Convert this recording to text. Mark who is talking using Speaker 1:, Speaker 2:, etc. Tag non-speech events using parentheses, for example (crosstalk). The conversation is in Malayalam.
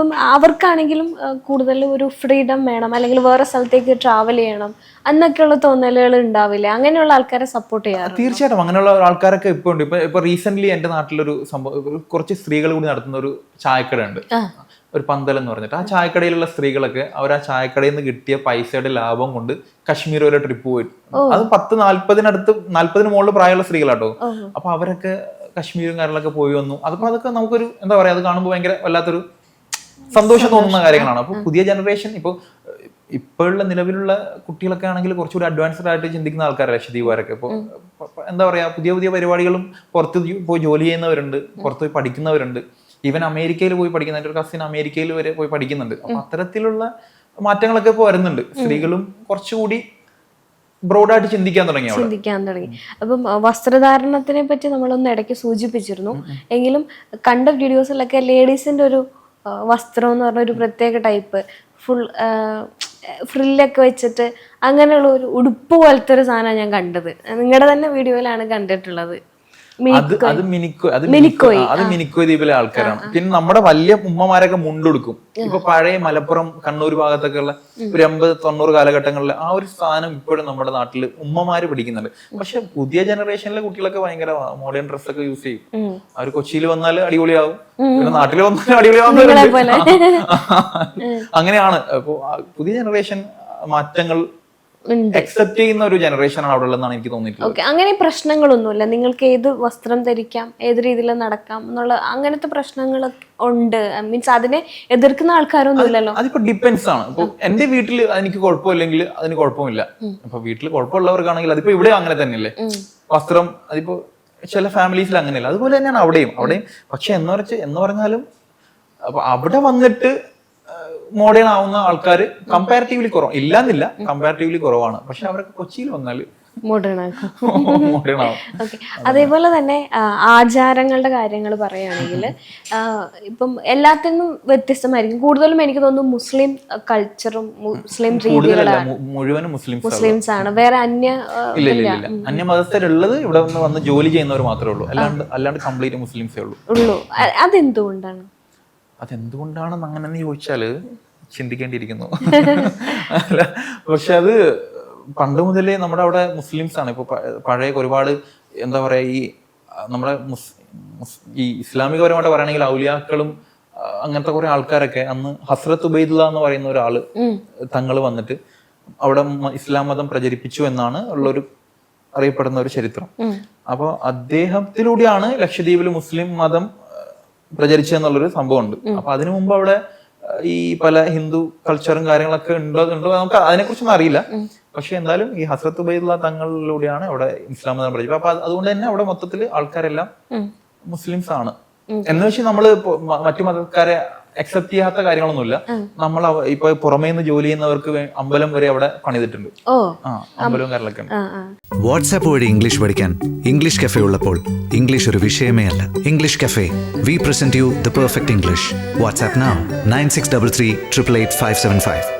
Speaker 1: ഇപ്പം അവർക്കാണെങ്കിലും കൂടുതൽ ഒരു ഫ്രീഡം വേണം. അല്ലെങ്കിൽ വേറെ സ്ഥലത്തേക്ക് ട്രാവൽ ചെയ്യണം. എന്നൊക്കെയുള്ള തോന്നലുകൾ ഉണ്ടാവില്ല? അങ്ങനെയുള്ള ആൾക്കാരെ സപ്പോർട്ട് ചെയ്യാറ്
Speaker 2: തീർച്ചയായിട്ടും അങ്ങനെയുള്ള ആൾക്കാരൊക്കെ ഇപ്പൊ ഉണ്ട്. ഇപ്പൊ ഇപ്പൊ റീസെന്റ് എന്റെ നാട്ടിലൊരു സംഭവം കുറച്ച് സ്ത്രീകൾ കൂടി നടത്തുന്ന ഒരു ചായക്കട ഉണ്ട് ഒരു പന്തൽ എന്ന് പറഞ്ഞിട്ട്. ആ ചായക്കടയിലുള്ള സ്ത്രീകളൊക്കെ അവർ ആ ചായക്കടയിൽ നിന്ന് കിട്ടിയ പൈസയുടെ ലാഭം കൊണ്ട് കശ്മീർ വരെ ട്രിപ്പ് പോയി അത് പത്ത് നാല്പതിനടുത്ത് നാല്പതിന് മുകളിൽ പ്രായമുള്ള സ്ത്രീകളാട്ടോ. അപ്പൊ അവരൊക്കെ കശ്മീരും കാര്യങ്ങളൊക്കെ പോയി വന്നു. അതിപ്പോ അതൊക്കെ നമുക്കൊരു എന്താ പറയാ അത് കാണുമ്പോൾ ഭയങ്കര വല്ലാത്തൊരു സന്തോഷം തോന്നുന്ന കാര്യങ്ങളാണ്. അപ്പൊ പുതിയ ജനറേഷൻ ഇപ്പൊ ഇപ്പോഴുള്ള നിലവിലുള്ള കുട്ടികളൊക്കെ ആണെങ്കിൽ കുറച്ചുകൂടി അഡ്വാൻസ്ഡ് ആയിട്ട് ചിന്തിക്കുന്ന ആൾക്കാരാണ് ലക്ഷദ്വീപുകാരൊക്കെ ഇപ്പോൾ എന്താ പറയാ പുതിയ പുതിയ പരിപാടികളും പുറത്ത് പോയി ജോലി ചെയ്യുന്നവരുണ്ട് പുറത്ത് പോയി പഠിക്കുന്നവരുണ്ട്. ഈവൻ അമേരിക്കയിൽ പോയി പഠിക്കുന്ന എന്റെ ഒരു കസിൻ അമേരിക്കയിൽ വരെ പോയി പഠിക്കുന്നുണ്ട്. അപ്പൊ അത്തരത്തിലുള്ള മാറ്റങ്ങളൊക്കെ ഇപ്പോൾ വരുന്നുണ്ട്. സ്ത്രീകളും കുറച്ചുകൂടി ബ്രോഡായിട്ട് ചിന്തിക്കാൻ തുടങ്ങി
Speaker 1: ചിന്തിക്കാൻ തുടങ്ങി. അപ്പം വസ്ത്രധാരണത്തിനെ പറ്റി നമ്മളൊന്ന് ഇടയ്ക്ക് സൂചിപ്പിച്ചിരുന്നു. എങ്കിലും കണ്ട വീഡിയോസിലൊക്കെ ലേഡീസിന്റെ ഒരു വസ്ത്രം എന്ന് പറഞ്ഞ ഒരു പ്രത്യേക ടൈപ്പ് ഫുൾ ഫ്രില്ലൊക്കെ വെച്ചിട്ട് അങ്ങനെയുള്ള ഒരു ഉടുപ്പ് പോലത്തെ ഒരു സാധനമാണ് ഞാൻ കണ്ടത്. നിങ്ങളുടെ തന്നെ വീഡിയോയിലാണ് കണ്ടിട്ടുള്ളത്.
Speaker 2: അത് അത് മിനിക്കോ അത് മിനിക്കോ അത് മിനിക്കോ ദ്വീപിലെ ആൾക്കാരാണ്. പിന്നെ നമ്മുടെ വലിയ ഉമ്മമാരൊക്കെ മുണ്ടെടുക്കും. ഇപ്പൊ പഴയ മലപ്പുറം കണ്ണൂർ ഭാഗത്തൊക്കെ ഉള്ള ഒരു എൺപത് തൊണ്ണൂറ് കാലഘട്ടങ്ങളിൽ ആ ഒരു സ്ഥാനം ഇപ്പോഴും നമ്മുടെ നാട്ടിൽ ഉമ്മമാര് പിടിക്കുന്നുണ്ട്. പക്ഷെ പുതിയ ജനറേഷനിലെ കുട്ടികളൊക്കെ ഭയങ്കര മോഡേൺ ഡ്രസ് ഒക്കെ യൂസ് ചെയ്യും. അവർ കൊച്ചിയിൽ വന്നാൽ അടിപൊളിയാവും. പിന്നെ നാട്ടിൽ വന്നാൽ അടിപൊളിയാവും അങ്ങനെയാണ്. അപ്പൊ പുതിയ ജനറേഷൻ മാറ്റങ്ങൾ അക്സെപ്റ്റ് ചെയ്യുന്ന ഒരു ജനറേഷനാണ് അവിടെ ഉള്ളതെന്നാണ് എനിക്ക് തോന്നിയിട്ടുള്ളത്.
Speaker 1: ഓക്കെ അങ്ങനെ പ്രശ്നങ്ങളൊന്നുമില്ല. നിങ്ങൾക്ക് ഏത് വസ്ത്രം ധരിക്കാം ഏത് രീതിയിൽ നടക്കാം എന്നുള്ള അങ്ങനത്തെ പ്രശ്നങ്ങൾ ഉണ്ട്. മീൻസ് അതിനെ എതിർക്കുന്ന ആൾക്കാരൊന്നും ഇല്ലല്ലോ.
Speaker 2: അതിപ്പോ ഡിപ്പെൻസ് ആണ്. ഇപ്പൊ എന്റെ വീട്ടിൽ എനിക്ക് കുഴപ്പമില്ലെങ്കിൽ അതിന് കുഴപ്പമില്ല. അപ്പൊ വീട്ടിൽ കുഴപ്പമുള്ളവർക്കാണെങ്കിൽ അതിപ്പോ ഇവിടെ അങ്ങനെ തന്നെയല്ലേ? വസ്ത്രം അതിപ്പോ ചില ഫാമിലീസിൽ അങ്ങനെയല്ല. അതുപോലെ തന്നെയാണ് അവിടെയും. അവിടെയും പക്ഷെ എന്ന് വെച്ച് എന്ന് പറഞ്ഞാലും അപ്പൊ അവിടെ വന്നിട്ട് മോഡേൺ ആവുന്ന ആൾക്കാർ കമ്പാരിറ്റീവ്ലി കുറവ്. ഇല്ലാന്നില്ല കമ്പാരിറ്റീവ്ലി കുറവാണ്. പക്ഷെ അവരൊക്കെ കൊച്ചിയിൽ വന്നാൽ (laughs)
Speaker 1: അതേപോലെ തന്നെ ആചാരങ്ങളുടെ കാര്യങ്ങൾ പറയുകയാണെങ്കിൽ ഇപ്പം എല്ലാത്തിനും വ്യത്യസ്തമായിരിക്കും. കൂടുതലും എനിക്ക് തോന്നുന്നു മുസ്ലിം കൾച്ചറും മുസ്ലിം രീതികളാണ്.
Speaker 2: മുഴുവനും മുസ്ലിംസ്
Speaker 1: ആണ്. വേറെ അന്യ
Speaker 2: ഇല്ല ഇല്ല അന്യ അന്യമതസ്ഥരുള്ളത് ഇവിടെ വന്ന് വന്ന് ജോലി ചെയ്യുന്നവർ മാത്രമേ ഉള്ളൂ. അല്ലാണ്ട് അല്ലാണ്ട് കംപ്ലീറ്റ് മുസ്ലിംസേ ഉള്ളൂ.
Speaker 1: ഉള്ളൂ. അതെന്തുകൊണ്ടാണ്?
Speaker 2: അതെന്തുകൊണ്ടാണെന്ന് അങ്ങനെ ചോദിച്ചാൽ ചിന്തിക്കേണ്ടിയിരിക്കുന്നു. (laughs) അല്ല പക്ഷെ അത് പണ്ട് മുതലേ നമ്മുടെ അവിടെ മുസ്ലിംസ് ആണ്. ഇപ്പൊ പഴയ ഒരുപാട് എന്താ പറയാ ഈ നമ്മുടെ ഈ ഇസ്ലാമികപരമായിട്ട് പറയുകയാണെങ്കിൽ ഔലിയാക്കളും അങ്ങനത്തെ കുറെ ആൾക്കാരൊക്കെ അന്ന് ഹസ്രത്ത് ഉബൈദുല്ല എന്ന് പറയുന്ന ഒരാൾ തങ്ങൾ വന്നിട്ട് അവിടെ ഇസ്ലാം മതം പ്രചരിപ്പിച്ചു എന്നാണ് ഉള്ളൊരു അറിയപ്പെടുന്ന ഒരു ചരിത്രം. അപ്പോൾ അദ്ദേഹത്തിലൂടെയാണ് ലക്ഷദ്വീപിൽ മുസ്ലിം മതം പ്രചരിച്ചെന്നുള്ളൊരു സംഭവമുണ്ട്. അപ്പൊ അതിനു മുമ്പ് അവിടെ ഈ പല ഹിന്ദു കൾച്ചറും കാര്യങ്ങളൊക്കെ ഉണ്ടോ ഉണ്ടോ നമുക്ക് അതിനെക്കുറിച്ചൊന്നും അറിയില്ല. പക്ഷെ എന്തായാലും ഈ ഹസ്രത്ത് ഉബൈദുള്ള തങ്ങളിലൂടെയാണ് അവിടെ ഇസ്ലാം മതം പഠിച്ചത്. അപ്പൊ അതുകൊണ്ട് തന്നെ അവിടെ മൊത്തത്തിൽ ആൾക്കാരെല്ലാം മുസ്ലിംസ് ആണ്. എന്ന് വെച്ച് നമ്മൾ മറ്റു മതക്കാരെ അക്സെപ്റ്റ് ചെയ്യാത്ത കാര്യങ്ങളൊന്നുമില്ല. നമ്മൾ ഇപ്പൊ പുറമേ നിന്ന് ജോലി ചെയ്യുന്നവർക്ക് അമ്പലം വരെ അവിടെ പണിതിട്ടുണ്ട്. അമ്പലവും കാര്യങ്ങളൊക്കെ
Speaker 3: വാട്സാപ്പ് വഴി ഇംഗ്ലീഷ് പഠിക്കാൻ ഇംഗ്ലീഷ് കഫേ ഉള്ളപ്പോൾ ഇംഗ്ലീഷ് ഒരു വിഷയമേ അല്ല. English cafe. We present you the perfect English WhatsApp nine six double three triple eight five seven five